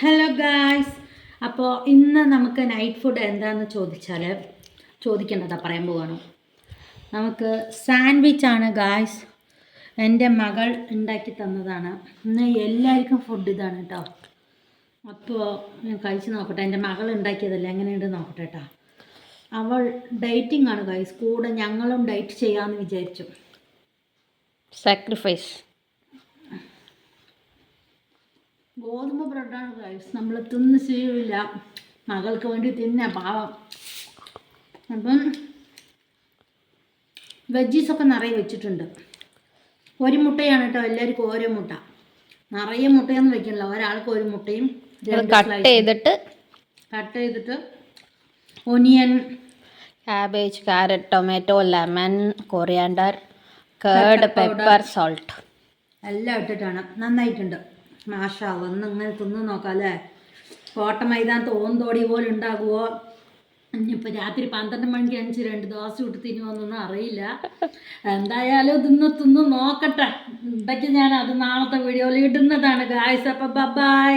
Hello guys അപ്പോൾ ഇന്ന് നമുക്ക് നൈറ്റ് ഫുഡ് എന്താണെന്ന് ചോദിച്ചാൽ ചോദിക്കേണ്ടതാ പറയാൻ പോവാണ്. നമുക്ക് സാൻഡ്വിച്ച് ആണ് ഗായ്സ് എന്റെ മകൾ ഉണ്ടാക്കി തന്നതാണ്. ഇന്ന് എല്ലാവർക്കും ഫുഡ് ഇതാണ് കേട്ടോ അപ്പോൾ ഞാൻ കഴിച്ച് നോക്കട്ടെ. എന്റെ മകൾ ഉണ്ടാക്കിയതല്ലേ എങ്ങനെയുണ്ട് നോക്കട്ടെ കേട്ടോ അവൾ ഡയറ്റിംഗ് ആണ് ഗായ്സ് കൂടെ ഞങ്ങളും ഡയറ്റ് ചെയ്യാമെന്ന് വിചാരിച്ചു. സാക്രിഫൈസ് ഗോതമ്പ് ബ്രെഡാണ് ഗൈസ് നമ്മൾ തിന്ന് ചെയ്യില്ല മകൾക്ക് വേണ്ടി തിന്ന പാവം. അപ്പം വെജീസൊക്കെ നിറയെ വെച്ചിട്ടുണ്ട്. ഒരു മുട്ടയാണ് കേട്ടോ എല്ലാവർക്കും ഓരോ മുട്ട. നിറയെ മുട്ടയൊന്നും വെക്കണില്ല. ഒരാൾക്ക് ഒരു മുട്ടയും കട്ട് ചെയ്തിട്ട് കട്ട് ചെയ്തിട്ട് onion cabbage carrot tomato lemon coriander curd pepper salt എല്ലാം ഇട്ടിട്ടാണ്. നന്നായിട്ടുണ്ട്. മാഷാ ഒന്ന് ഇങ്ങനെ തിന്ന് നോക്കാം അല്ലേ കോട്ട മൈതാനത്ത് ഓന്തോടി പോലെ ഉണ്ടാകുമോ ഇനിയിപ്പോൾ രാത്രി പന്ത്രണ്ട് മണിക്ക് അഞ്ച് രണ്ട് ദോശ ഇട്ട് തിന്നുമോന്നൊന്നും അറിയില്ല. എന്തായാലും തിന്ന് തിന്ന് നോക്കട്ടെ. ഇടയ്ക്ക് ഞാൻ അത് നാളത്തെ വീഡിയോയിൽ ഇടുന്നതാണ് ഗായ്സ് അപ്പം ബൈ